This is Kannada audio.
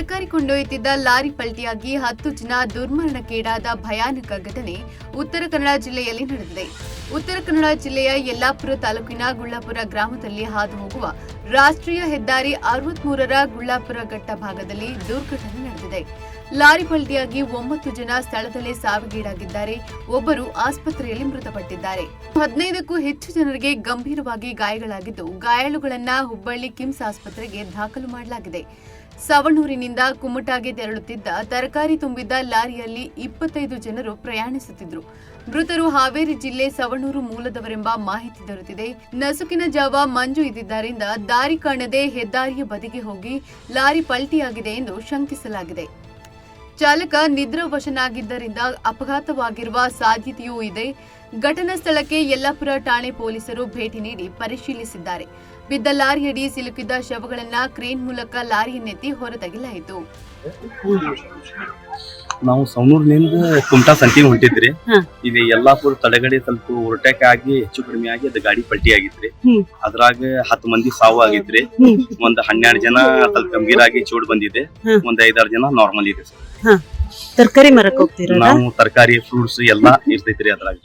ತರಕಾರಿ ಕೊಂಡೊಯ್ಯುತ್ತಿದ್ದ ಲಾರಿ ಪಲ್ಟಿಯಾಗಿ ಹತ್ತು ಜನ ದುರ್ಮರಣಕ್ಕೀಡಾದ ಭಯಾನಕ ಘಟನೆ ಉತ್ತರ ಕನ್ನಡ ಜಿಲ್ಲೆಯಲ್ಲಿ ನಡೆದಿದೆ. ಉತ್ತರ ಕನ್ನಡ ಜಿಲ್ಲೆಯ ಯಲ್ಲಾಪುರ ತಾಲೂಕಿನ ಗುಳ್ಳಾಪುರ ಗ್ರಾಮದಲ್ಲಿ ಹಾದು ಹೋಗುವ ರಾಷ್ಟ್ರೀಯ ಹೆದ್ದಾರಿ ಅರವತ್ಮೂರರ ಗುಳ್ಳಾಪುರ ಘಟ್ಟ ಭಾಗದಲ್ಲಿ ದುರ್ಘಟನೆ ನಡೆದಿದೆ. ಲಾರಿ ಪಲ್ಟಿಯಾಗಿ ಒಂಬತ್ತು ಜನ ಸ್ಥಳದಲ್ಲೇ ಸಾವಿಗೀಡಾಗಿದ್ದಾರೆ. ಒಬ್ಬರು ಆಸ್ಪತ್ರೆಯಲ್ಲಿ ಮೃತಪಟ್ಟಿದ್ದಾರೆ. ಹದಿನೈದಕ್ಕೂ ಹೆಚ್ಚು ಜನರಿಗೆ ಗಂಭೀರವಾಗಿ ಗಾಯಗಳಾಗಿದ್ದು, ಗಾಯಾಳುಗಳನ್ನ ಹುಬ್ಬಳ್ಳಿ ಕಿಮ್ಸ್ ಆಸ್ಪತ್ರೆಗೆ ದಾಖಲು ಮಾಡಲಾಗಿದೆ. ಸವಣೂರಿನಿಂದ ಕುಮಟಾಗೆ ತೆರಳುತ್ತಿದ್ದ ತರಕಾರಿ ತುಂಬಿದ್ದ ಲಾರಿಯಲ್ಲಿ ಇಪ್ಪತ್ತೈದು ಜನರು ಪ್ರಯಾಣಿಸುತ್ತಿದ್ದರು ಮೃತರು ಹಾವೇರಿ ಜಿಲ್ಲೆ ಸವಣೂರು ಮೂಲದವರೆಂಬ ಮಾಹಿತಿ ದೊರೆತಿದೆ. ನಸುಕಿನ ಜಾವ ಮಂಜು ಇದ್ದಿದ್ದರಿಂದ ದಾರಿ ಕಾಣದೆ ಹೆದ್ದಾರಿಯ ಬದಿಗೆ ಹೋಗಿ ಲಾರಿ ಪಲ್ಟಿಯಾಗಿದೆ ಎಂದು ಶಂಕಿಸಲಾಗಿದೆ. ಚಾಲಕ ನಿದ್ರಾವಶನಾಗಿದ್ದರಿಂದ ಅಪಘಾತವಾಗಿರುವ ಸಾಧ್ಯತೆಯೂ ಇದೆ. ಘಟನಾ ಸ್ಥಳಕ್ಕೆ ಯಲ್ಲಾಪುರ ಠಾಣೆ ಪೊಲೀಸರು ಭೇಟಿ ನೀಡಿ ಪರಿಶೀಲಿಸಿದ್ದಾರೆ ಬಿದ್ದ ಲಾರಿಯಡಿ ಸಿಲುಕಿದ್ದ ಶವಗಳನ್ನ ಕ್ರೇನ್ ಮೂಲಕ ಲಾರಿಯನ್ನೆತ್ತಿ ಹೊರತಗಿಲಾಯಿತು ನಾವು ಸವಣೂರಿನಿಂದ ಕುಮಟಾ ಸಂತಿಗೆ ಹೊಂಟಿದ್ರಿ. ಇದು ಯಲ್ಲಾಪುರ ತಡೆಗಡೆ ಸ್ವಲ್ಪ ಓವರ್ಟೇಕ್ ಆಗಿ ಹೆಚ್ಚು ಕಡಿಮೆ ಆಗಿ ಅದು ಗಾಡಿ ಪಲ್ಟಿ ಆಗಿತ್ರಿ. ಅದ್ರಾಗ ಹತ್ತು ಮಂದಿ ಸಾವು ಆಗಿದ್ರಿ. ಒಂದ್ ಹನ್ನೆರಡು ಜನ ಸ್ವಲ್ಪ ಗಂಭೀರ ಆಗಿ ಚೂಡ್ ಬಂದಿದೆ. ಒಂದ್ ಐದಾರು ಜನ ನಾರ್ಮಲ್ ಇದೆ. ತರಕಾರಿ ಮರಕ್ ಹೋಗ್ತೀರಾ ನಾವು ತರಕಾರಿ ಫ್ರೂಟ್ಸ್ ಎಲ್ಲಾ ಇರ್ತೈತ್ರಿ ಅದ್ರಾಗ